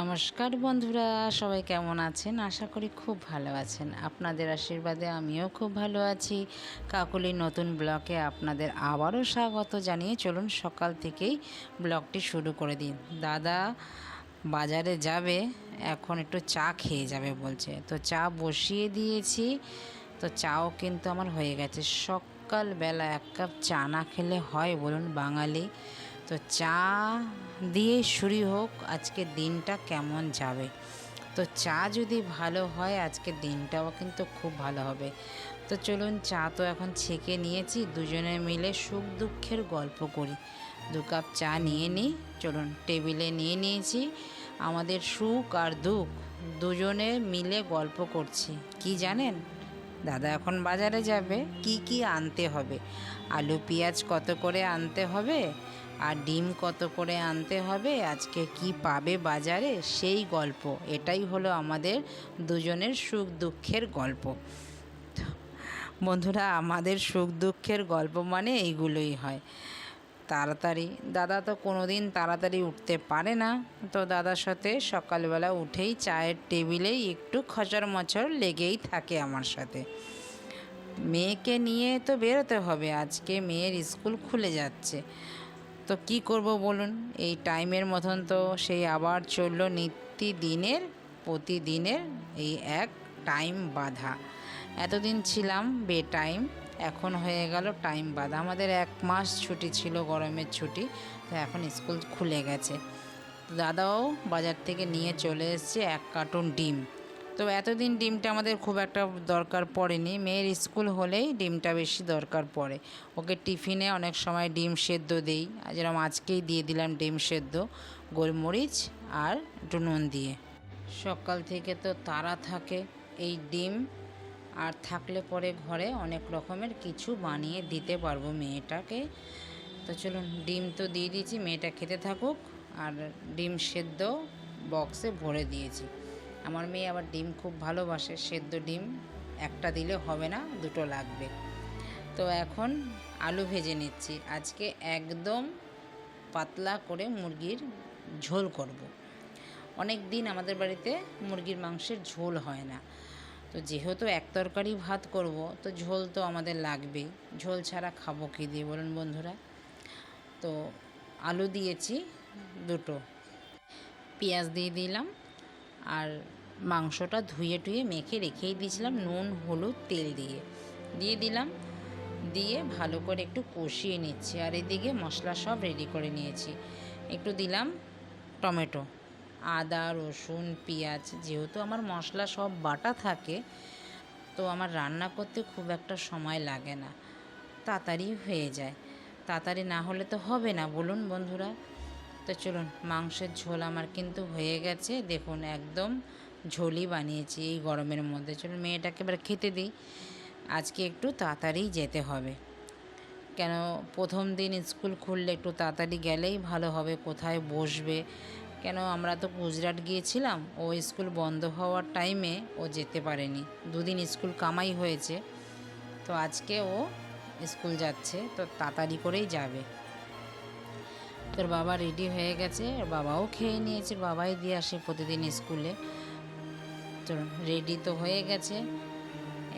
নমস্কার বন্ধুরা, সবাই কেমন আছেন? আশা করি খুব ভালো আছেন। আপনাদের আশীর্বাদে আমিও খুব ভালো আছি। কাকুলি নতুন ব্লকে আপনাদের আবারও স্বাগত জানিয়ে চলুন সকাল থেকেই ব্লগটি শুরু করে দিন দাদা বাজারে যাবে, এখন একটু চা খেয়ে যাবে বলছে। তো চা বসিয়ে দিয়েছি, তো চাও কিন্তু আমার হয়ে গেছে। সকালবেলা এক কাপ চা না খেলে হয় বলুন বাঙালি। তো চা দিয়ে শুরু হোক আজকে দিনটা কেমন যাবে? তো চা যদি ভালো হয় আজকে দিনটাও কিন্তু খুব ভালো হবে। তো চলুন চা তো এখন ছেঁকে নিয়েছি, দুজনে মিলে সুখ দুঃখের গল্প করি। দু কাপ চা নিয়ে নিই, চলুন টেবিলে নিয়ে নিয়েছি। আমাদের সুখ আর দুঃখ, দুজনে মিলে গল্প করছি। কি জানেন? দাদা এখন বাজারে যাবে, কি কি আনতে হবে? আলু, পেঁয়াজ কত করে আনতে হবে? আর ডিম কত করে আনতে হবে, আজকে কি পাবে বাজারে, সেই গল্প। এটাই হলো আমাদের দুজনের সুখ দুঃখের গল্প। বন্ধুরা, আমাদের সুখ দুঃখের গল্প মানে এইগুলোই হয়। তাড়াতাড়ি, দাদা তো কোনো দিন তাড়াতাড়ি উঠতে পারে না। তো দাদার সাথে সকালবেলা উঠেই চায়ের টেবিলেই একটু খচর মচর লেগেই থাকে আমার সাথে। মেয়েকে নিয়ে তো বেরোতে হবে, আজকে মেয়ের স্কুল খুলে যাচ্ছে। তো কি করব বলুন? এই টাইমের মতন তো সেই আবার চলল নিত্যদিনের, প্রতিদিনের এই এক টাইম বাধা। এতদিন ছিলাম বে টাইম এখন হয়ে গেল টাইম বাধা। আমাদের এক মাস ছুটি ছিল, গরমের ছুটি, তো এখন স্কুল খুলে গেছে। দাদাও বাজার থেকে নিয়ে চলে এসছে এক কার্টুন ডিম। তো এতদিন ডিমটা আমাদের খুব একটা দরকার পড়েনি। মেয়ের স্কুল হলেই ডিমটা বেশি দরকার পড়ে। ওকে টিফিনে অনেক সময় ডিম সেদ্ধ দিই। যেরকম আজকেই দিয়ে দিলাম ডিম সেদ্ধ, গোলমরিচ আর একটু নুন দিয়ে। সকাল থেকে তো তারা থাকে, এই ডিম আর থাকলে পরে ঘরে অনেক রকমের কিছু বানিয়ে দিতে পারব মেয়েটাকে। তো চলুন, ডিম তো দিয়ে দিয়েছি, মেয়েটা খেতে থাকুক। আর ডিম সেদ্ধ বক্সে ভরে দিয়েছি। আমার মেয়ে আবার ডিম খুব ভালোবাসে, সেদ্ধ ডিম, একটা দিলে হবে না, দুটো লাগবে। তো এখন আলু ভেজে নিচ্ছি। আজকে একদম পাতলা করে মুরগির ঝোল করব। অনেক দিন আমাদের বাড়িতে মুরগির মাংসের ঝোল হয় না। তো যেহেতু এক তরকারি ভাত করব, তো ঝোল তো আমাদের লাগবেই। ঝোল ছাড়া খাব কী দিয়ে বলুন বন্ধুরা? তো আলু দিয়েছি দুটো। পেঁয়াজ দিয়ে দিলাম আর মাংসটা ধুয়ে টুয়ে মেখে রেখেই দিয়েছিলাম নুন, হলুদ, তেল দিয়ে। দিয়ে দিলাম। দিয়ে ভালো করে একটু কষিয়ে নিচ্ছি। আর এদিকে মশলা সব রেডি করে নিয়েছি। একটু দিলাম টমেটো, আদা, রসুন, পেঁয়াজ। যেহেতু আমার মশলা সব বাটা থাকে, তো আমার রান্না করতে খুব একটা সময় লাগে না। তাড়াতাড়ি হয়ে যায়। তাড়াতাড়ি না হলে তো হবে না। বলুন বন্ধুরা। তো চলুন, মাংসের ঝোল আমার কিন্তু হয়ে গেছে। দেখুন, একদম ঝোলই বানিয়েছি এই গরমের মধ্যে। চলুন, মেয়েটাকে এবার খেতে দিই। আজকে একটু তাড়াতাড়ি যেতে হবে। কেন, প্রথম দিন স্কুল খুললে একটু তাড়াতাড়ি গেলেই ভালো হবে, কোথায় বসবে? কেন, আমরা তো গুজরাট গিয়েছিলাম, ও স্কুল বন্ধ হওয়ার টাইমে ও যেতে পারেনি। দুদিন স্কুল কামাই হয়েছে, তো আজকে ও স্কুল যাচ্ছে, তো তাড়াতাড়ি করেই যাবে। তোর বাবা রেডি হয়ে গেছে আর বাবাও খেয়ে নিয়েছে, বাবাই দিয়ে আসে প্রতিদিন স্কুলে। তোর রেডি তো হয়ে গেছে।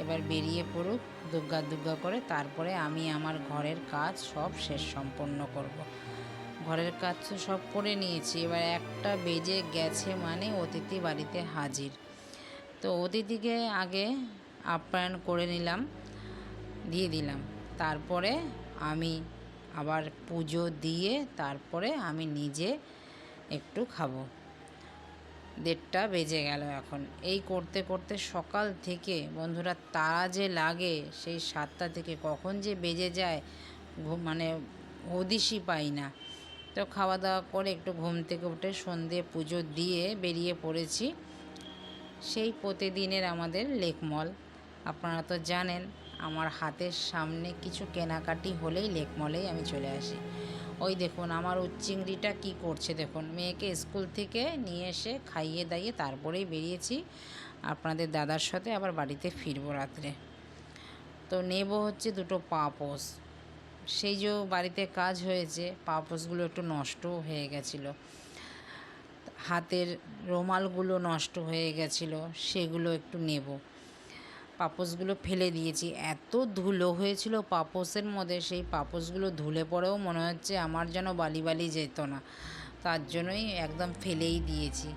এবার বেরিয়ে পড়ুক, দুর্গা দুর্গা করে, তারপরে আমি আমার ঘরের কাজ সব শেষ সম্পন্ন করব। ঘরের কাজ তো সব করে নিয়েছি, এবার একটা বেজে গেছে মানে অতিথি বাড়িতে হাজির। তো অতিথিকে আগে আপ্যায়ন করে নিলাম, দিয়ে দিলাম। তারপরে আমি আবার পুজো দিয়ে তারপরে আমি নিজে একটু খাব। দেড়টা বেজে গেল এখন। এই করতে করতে সকাল থেকে, বন্ধুরা, তারা যে লাগে সেই সাতটা থেকে কখন যে বেজে যায় মানে হদিশই পাই না। তো খাওয়া দাওয়া করে একটু ঘুম থেকে উঠে সন্ধে পুজো দিয়ে বেরিয়ে পড়েছি। সেই প্রতিদিনের আমাদের লেকমল আপনারা তো জানেন, আমার হাতের সামনে কিছু কেনাকাটি হলেই লেকমলেই আমি চলে আসি। ওই দেখুন, আমার উচ্চিংড়িটা কি করছে দেখুন। মেয়েকে স্কুল থেকে নিয়ে এসে খাইয়ে দাইয়ে তারপরেই বেরিয়েছি। আপনাদের দাদার সাথে আবার বাড়িতে ফিরবো রাত্রে। তো নেব হচ্ছে দুটো পাপোস সেই যে বাড়িতে কাজ হয়েছে পাপোসগুলো একটু নষ্টও হয়ে গেছিল। হাতের রুমালগুলো নষ্ট হয়ে গেছিল, সেগুলো একটু নেব। পাপোশগুলো ফেলে দিয়েছি। এত ধুলো হয়েছিল পাপোশের মধ্যে, সেই পাপোশগুলো ধুলে পরেও মনে হচ্ছে আমার যেন বালি বালি যেত না। তার জন্যই একদম ফেলেই দিয়েছি।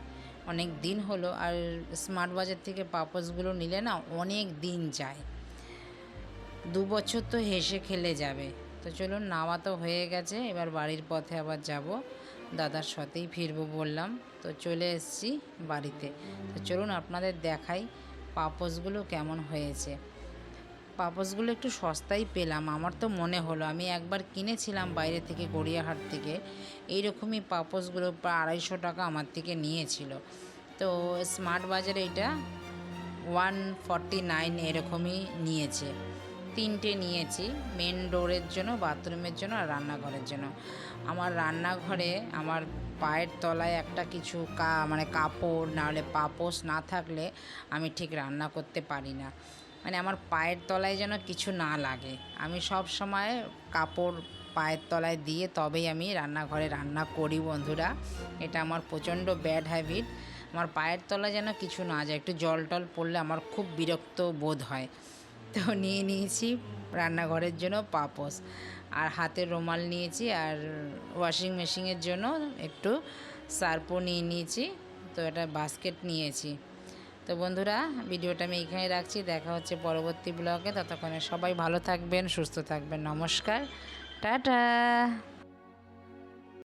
অনেক দিন হলো আর স্মার্ট বাজার থেকে পাপোশগুলো নিলে না অনেক দিন যায়। দু বছর তো হেসে খেলে যাবে। তো চলুন নাওয়া তো হয়ে গেছে, এবার বাড়ির পথে আবার যাব। দাদার সাথেই ফিরবো বললাম। তো চলে এসেছি বাড়িতে। তো চলুন, আপনাদের দেখাই পাপোশগুলো কেমন হয়েছে? পাপোশগুলো একটু সস্তায় পেলাম, আমার তো মনে হলো। আমি একবার কিনেছিলাম বাইরে থেকে, গড়িয়াহাট থেকে। এইরকমই পাপোশগুলো প্রায় আড়াইশো টাকা আমার থেকে নিয়েছিল। তো স্মার্ট বাজারে এটা ওয়ান ফর্টি নাইন এরকমই নিয়েছে। তিনটে নিয়েছি মেন ডোরের জন্য বাথরুমের জন্য আর রান্নাঘরের জন্য। আমার রান্নাঘরে আমার পায়ের তলায় একটা কিছু কা মানে কাপড় নাহলে পাপোশ না থাকলে আমি ঠিক রান্না করতে পারি না। মানে আমার পায়ের তলায় যেন কিছু না লাগে। আমি সব সময় কাপড় পায়ের তলায় দিয়ে তবেই আমি রান্নাঘরে রান্না করি বন্ধুরা। এটা আমার প্রচণ্ড ব্যাড হ্যাবিট আমার পায়ের তলায় যেন কিছু না যায়, একটু জল টল পড়লে আমার খুব বিরক্ত বোধ হয়। তো নিয়ে নিয়েছি রান্নাঘরের জন্য পাপস আর হাতের রুমাল নিয়েছি আর ওয়াশিং মেশিনের জন্য একটু সার্পও নিয়ে নিয়েছি, তো এটা বাস্কেট নিয়েছি। তো বন্ধুরা, ভিডিওটা আমি এখানে রাখছি, দেখা হচ্ছে পরবর্তী ব্লগে ততক্ষণে সবাই ভালো থাকবেন, সুস্থ থাকবেন, নমস্কার, টাটা!